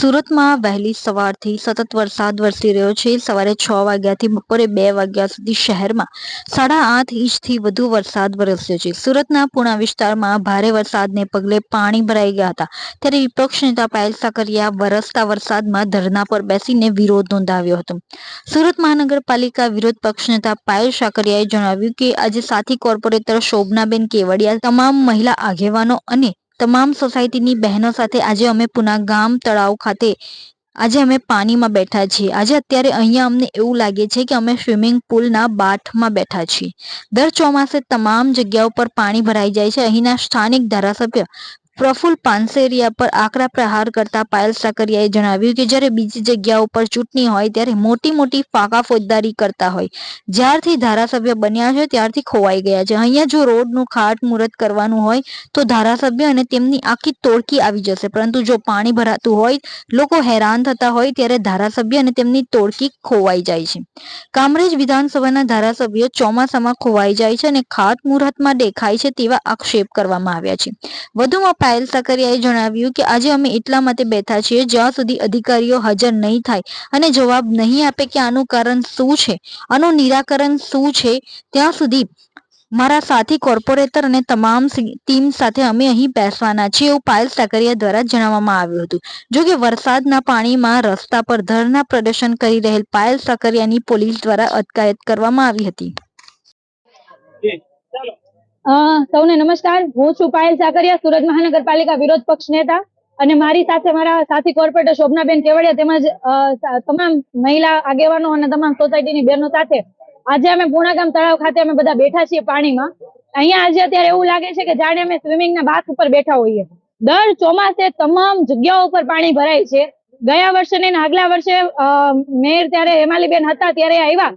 સુરતમાં વહેલી સવારથી સતત વરસાદ વરસી રહ્યો છે. સવારે છ વાગ્યાથી બપોરે બે વાગ્યા સુધી શહેરમાં સાડા આઠ ઇંચથી વધુ વરસાદ વરસ્યો છે. સુરતના પૂણા વિસ્તારમાં ભારે વરસાદને પગલે પાણી ભરાઈ ગયા હતા. ત્યારે વિપક્ષ નેતા પાયલ સાકરિયા વરસતા વરસાદમાં ધરના પર બેસીને વિરોધ નોંધાવ્યો હતો. સુરત મહાનગરપાલિકા વિરોધ પક્ષ નેતા પાયલ સાકરિયાએ જણાવ્યું કે આજે સાથી કોર્પોરેટર શોભનાબેન કેવડિયા, તમામ મહિલા આગેવાનો અને તમામ સોસાયટીની બહેનો સાથે આજે અમે પુના ગામ તળાવ ખાતે આજે અમે પાણીમાં બેઠા છીએ. આજે અત્યારે અહીંયા અમને એવું લાગે છે કે અમે સ્વિમિંગ પુલના બાઠમાં બેઠા છીએ. દર ચોમાસે તમામ જગ્યાઓ પર પાણી ભરાઈ જાય છે. અહીંના સ્થાનિક ધારાસભ્ય પ્રફુલ પાનસેરિયા પર આકરા પ્રહાર કરતા પાયલ સાકરિયાએ જણાવ્યું કે જ્યારે બીજી જગ્યાઓ પર ચૂંટણી હોય ત્યારે મોટી મોટી ફાંકા ફોજદારી કરતા હોય. જ્યારથી ધારાસભ્ય બન્યા છે ત્યારથી ખોવાઈ ગયા છે. અહીંયા જો રોડનું ખાતમુહૂર્ત કરવાનું હોય તો ધારાસભ્ય અને તેમની આખી તોડકી આવી જશે. પરંતુ જો પાણી ભરાતું હોય, લોકો હેરાન થતા હોય ત્યારે ધારાસભ્ય અને તેમની તોડકી ખોવાઈ જાય છે. કામરેજ વિધાનસભાના ધારાસભ્ય ચોમાસામાં ખોવાઈ જાય છે અને ખાટ મુહૂર્તમાં દેખાય છે તેવા આક્ષેપ કરવામાં આવ્યા છે. વધુમાં પાયલ સાકરિયાએ જણાવ્યું કે આજે અમે એટલા માટે બેઠા છીએ જ્યાં સુધી અધિકારીઓ હાજર નહીં થાય અને જવાબ નહીં આપે કે આનું કારણ શું છે. આનું નિરાકરણ શું છે ત્યાં સુધી મારા સાથી કોર્પોરેટર અને તમામ ટીમ સાથે અમે અહીં બેસવાના છીએ એવું પાયલ સાકરિયા દ્વારા જણાવવામાં આવ્યું હતું. જો કે વરસાદના પાણીમાં રસ્તા પર ધરના પ્રદર્શન કરી રહેલ પાયલ સાકરિયાની પોલીસ દ્વારા અટકાયત કરવામાં આવી હતી. સૌને નમસ્કાર. હું છું પાયલ સાકરિયા, સુરત મહાનગરપાલિકા વિરોધ પક્ષ નેતા. અને મારી સાથે મારા સાથી કોર્પોરેટર શોભનાબેન કેવડિયા તેમજ તમામ મહિલા આગેવાનો અને તમામ સોસાયટીની બહેનો સાથે આજે અમે પૂર્ણાગામ તળાવ ખાતે અમે બધા બેઠા છીએ પાણીમાં. અહીંયા આજે અત્યારે એવું લાગે છે કે જાણે અમે સ્વિમિંગના બાથ ઉપર બેઠા હોઈએ. દર ચોમાસે તમામ જગ્યાઓ ઉપર પાણી ભરાય છે. ગયા વર્ષે ને આગલા વર્ષે મેયર ત્યારે હેમાલીબેન હતા, ત્યારે આવ્યા.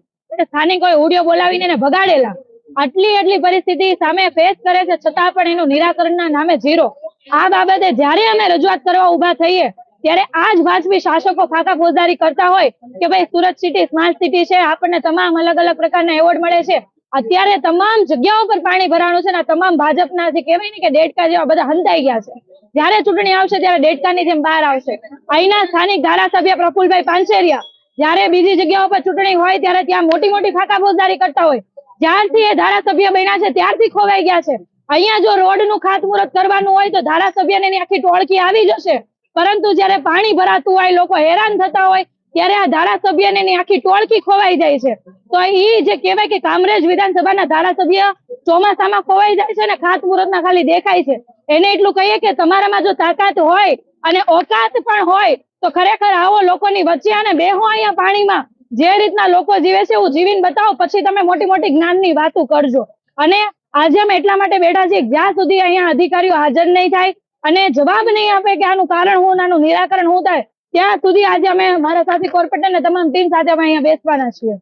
સ્થાનિકોએ હુડિયો બોલાવીને ભગાડેલા. આટલી આટલી પરિસ્થિતિ સામે ફેસ કરે છે, છતાં પણ એનું નિરાકરણના નામે ઝીરો. આ બાબતે જ્યારે અમે રજૂઆત કરવા ઊભા થઈએ, ત્યારે આ જ શાસકો ફાકા ફોજદારી કરતા હોય કે ભાઈ સુરત સિટી સ્માર્ટ સિટી છે, આપણને તમામ અલગ અલગ પ્રકારના એવોર્ડ મળે છે. અત્યારે તમામ જગ્યાઓ પર પાણી ભરાણું છે ને તમામ ભાજપના જે કહેવાય ને કે ડેડકા જેવા બધા હંતાઈ ગયા છે. જ્યારે ચૂંટણી આવશે ત્યારે ડેડકાની જેમ બહાર આવશે. અહીંના સ્થાનિક ધારાસભ્ય પ્રફુલભાઈ પાનસેરિયા જ્યારે બીજી જગ્યાઓ પર ચૂંટણી હોય ત્યારે ત્યાં મોટી મોટી ફાકા ફોજદારી કરતા હોય. જ્યારથી એ ધારાસભ્ય બન્યા છે, ત્યારથી ખોવાઈ ગયા છે. અહીંયા જો રોડનું ખાતમુહૂર્ત કરવાનું હોય તો ધારાસભ્ય ને આખી ટોળકી આવી જશે. પરંતુ જ્યારે પાણી ભરાતું હોય, લોકો હેરાન થતા હોય, ત્યારે આ ધારાસભ્ય ને આખી ટોળકી ખોવાઈ જાય છે. તો એ જે કહેવાય કે કામરેજ વિધાનસભાના ધારાસભ્ય ચોમાસામાં ખોવાઈ જાય છે ને, ખાતમુહૂર્તના ખાલી દેખાય છે. એને એટલું કહીએ કે તમારામાં જો તાકાત હોય અને ઓકાત પણ હોય, તો ખરેખર આવો લોકોની વચ્ચે અને બેહો અહીંયા પાણીમાં. જે રીતના લોકો જીવે છે એવું જીવીને બતાવો, પછી તમે મોટી મોટી જ્ઞાનની વાતો કરજો. અને આજે અમે એટલા માટે બેઠા છીએ જ્યાં સુધી અહીંયા અધિકારીઓ હાજર નહીં થાય અને જવાબ નહીં આપે કે આનું કારણ હું અને આનું નિરાકરણ હું થાય, ત્યાં સુધી આજે અમે મારા સાથી કોર્પોરેટર ને તમામ ટીમ સાથે અમે અહીંયા બેસવાના છીએ.